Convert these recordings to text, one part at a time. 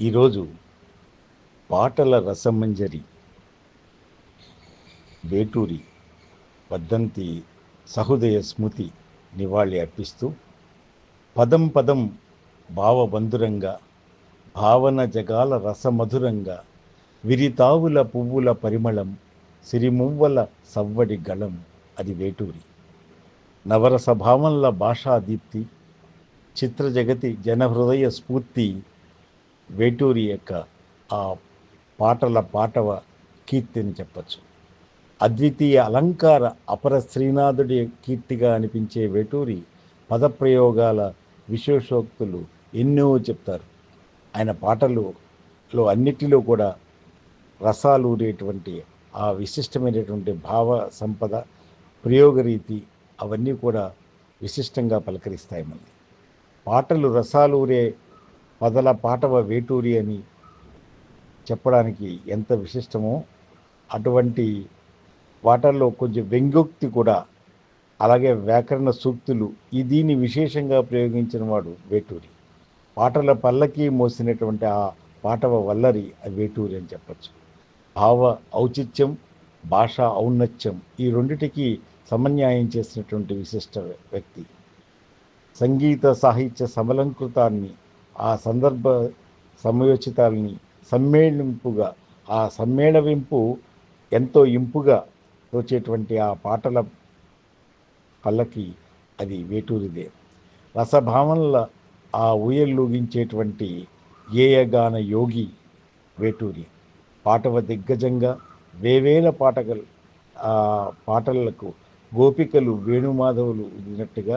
ఈరోజు పాటల రసమంజరి వేటూరి వద్దంతి సహృదయ స్మృతి నివాళి అర్పిస్తూ పదం పదం భావబంధురంగా భావన జగాల రసమధురంగా విరితావుల పువ్వుల పరిమళం సిరిమువ్వల సవ్వడి గళం అది వేటూరి. నవరస భావనల చిత్రజగతి జనహృదయ స్ఫూర్తి వేటూరి యొక్క ఆ పాటల పాటవ కీర్తి అని చెప్పచ్చు. అద్వితీయ అలంకార అపర శ్రీనాథుడి కీర్తిగా అనిపించే వేటూరి పదప్రయోగాల విశేషోక్తులు ఎన్నో చెప్తారు. ఆయన పాటలులో అన్నిటిలో కూడా రసాలు ఊరేటువంటి ఆ విశిష్టమైనటువంటి భావ సంపద ప్రయోగరీతి అవన్నీ కూడా విశిష్టంగా పలకరిస్తాయి మళ్ళీ. పాటలు రసాలు ఊరే పదల పాటవ వేటూరి అని చెప్పడానికి ఎంత విశిష్టమో అటువంటి పాటల్లో కొంచెం వ్యంగ్యోక్తి కూడా అలాగే వ్యాకరణ సూక్తులు ఈ దీన్ని విశేషంగా ప్రయోగించిన వాడు వేటూరి. పాటల పల్లకి మోసినటువంటి ఆ పాటవ వల్లరి ఆ వేటూరి అని చెప్పచ్చు. భావ ఔచిత్యం భాష ఔన్నత్యం ఈ రెండిటికి సమన్యాయం చేసినటువంటి విశిష్ట వ్యక్తి. సంగీత సాహిత్య సమలంకృతాన్ని ఆ సందర్భ సమయోచితాలని సమ్మేళింపుగా ఆ సమ్మేళవింపు ఎంతో ఇంపుగా తోచేటువంటి ఆ పాటల పల్లకి అది వేటూరిదే. రసభావనల ఆ ఊయల్లూగించేటువంటి గేయగాన యోగి వేటూరి. పాటవ దిగ్గజంగా వేవేల పాటలు పాటలకు గోపికలు వేణుమాధవులు ఉన్నట్టుగా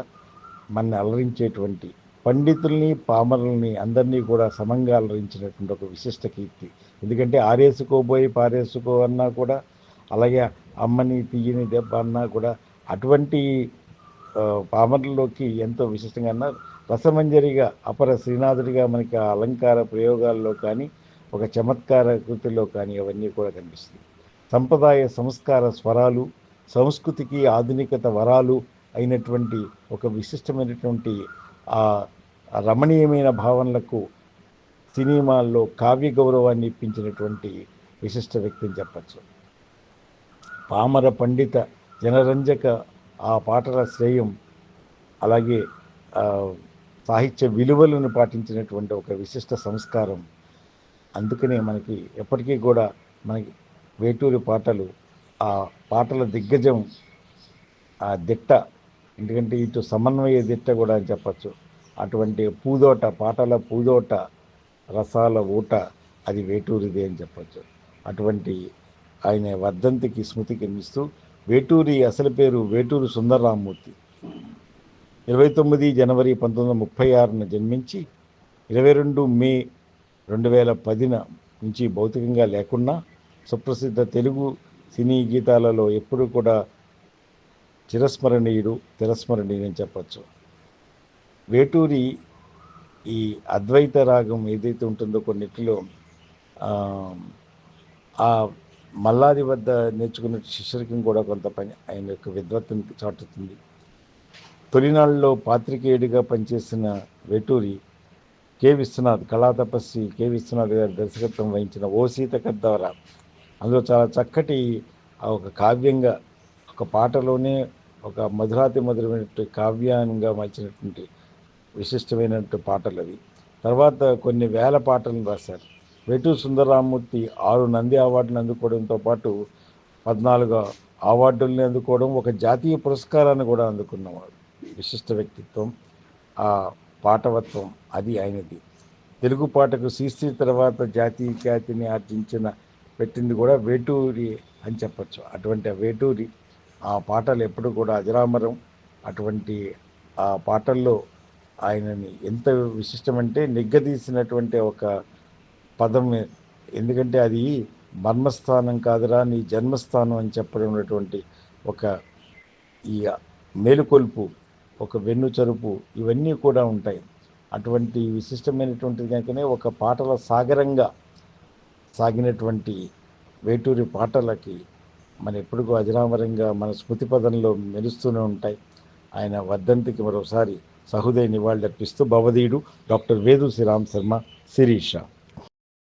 మన అలరించేటువంటి పండితుల్ని పామరుల్ని అందరినీ కూడా సమంగా అలరించినటువంటి ఒక విశిష్ట కీర్తి. ఎందుకంటే ఆరేసుకోబోయి పారేసుకో అన్నా కూడా అలాగే అమ్మని తీయని దెబ్బ అన్నా కూడా అటువంటి పామరుల్లోకి ఎంతో విశిష్టంగా అన్నారు రసమంజరిగా అపర శ్రీనాథుడిగా మనకి ఆ అలంకార ప్రయోగాల్లో కానీ ఒక చమత్కార కృతిలో కానీ అవన్నీ కూడా కనిపిస్తుంది. సంప్రదాయ సంస్కార స్వరాలు సంస్కృతికి ఆధునికత వరాలు అయినటువంటి ఒక విశిష్టమైనటువంటి ఆ రమణీయమైన భావనలకు సినిమాల్లో కావ్య గౌరవాన్ని ఇప్పించినటువంటి విశిష్ట వ్యక్తిని చెప్పచ్చు. పామర పండిత జనరంజక ఆ పాటల శ్రేయం అలాగే సాహిత్య విలువలను పాటించినటువంటి ఒక విశిష్ట సంస్కారం. అందుకనే మనకి ఎప్పటికీ కూడా మనకి వేటూరి పాటలు ఆ పాటల దిగ్గజం ఆ దిట్ట ఎందుకంటే ఇటు సమన్వయ దిట్ట కూడా అని చెప్పచ్చు. అటువంటి పూదోట పాటల పూదోట రసాల ఊట అది వేటూరిదే అని చెప్పచ్చు. అటువంటి ఆయన వర్ధంతికి స్మృతి కనిపిస్తూ వేటూరి అసలు పేరు వేటూరు సుందరరామూర్తి ఇరవై తొమ్మిది జనవరి పంతొమ్మిది వందల ముప్పై ఆరున జన్మించి ఇరవై రెండు మే రెండు వేల పదిన నుంచి భౌతికంగా లేకున్నా సుప్రసిద్ధ తెలుగు సినీ గీతాలలో ఎప్పుడూ కూడా చిరస్మరణీయుడు తిరస్మరణీయుడు చెప్పచ్చు. వేటూరి ఈ అద్వైత రాగం ఏదైతే ఉంటుందో కొన్నిటిలో ఆ మల్లాది వద్ద నేర్చుకున్న శిష్యరికం కూడా కొంత పని ఆయన యొక్క విద్వత్తుని చాటుతుంది. తొలినాళ్ళలో పాత్రికేయుడిగా పనిచేసిన వేటూరి కె. విశ్వనాథ్ కళా తపస్వి కె. విశ్వనాథ్ గారి దర్శకత్వం వహించిన ఓ సీత ద్వారా అందులో చాలా చక్కటి ఒక కావ్యంగా ఒక పాటలోనే ఒక మధురాతి మధురమైనటువంటి కావ్యంగా మలిచినటువంటి విశిష్టమైనటువంటి పాటలు అవి. తర్వాత కొన్ని వేల పాటలను రాశారు. వెటు సుందరరామూర్తి ఆరు నంది అవార్డులు అందుకోవడంతో పాటు పద్నాలుగు అవార్డుల్ని అందుకోవడం ఒక జాతీయ పురస్కారాన్ని కూడా అందుకున్నవాడు. విశిష్ట వ్యక్తిత్వం. ఆ పాటవత్వం అది ఆయనది. తెలుగు పాటకు శ్రీశ్రీ తర్వాత జాతీయ ఖ్యాతిని ఆర్జించిన పెట్టింది కూడా వేటూరి అని చెప్పచ్చు. అటువంటి వేటూరి ఆ పాటలు ఎప్పుడు కూడా అజరామరం అటువంటి ఆ పాటల్లో ఆయనని ఎంత విశిష్టమంటే నిగ్గదీసినటువంటి ఒక పదం. ఎందుకంటే అది మర్మస్థానం కాదురా నీ జన్మస్థానం అని చెప్పడం ఉన్నటువంటి ఒక ఈ మేలుకొల్పు ఒక వెన్ను చరుపు ఇవన్నీ కూడా ఉంటాయి. అటువంటి విశిష్టమైనటువంటిది కనుకనే ఒక పాటల సాగరంగా సాగినటువంటి వేటూరి పాటలకి మన ఎప్పుడుకో అజరామరంగా మన స్మృతి పదంలో మెరుస్తూనే ఉంటాయి. ఆయన వర్ధంతికి మరోసారి సహృదయ నివాళులర్పిస్తూ భవదీయుడు డాక్టర్ వేదు శ్రీరామ్ శర్మ శిరీష.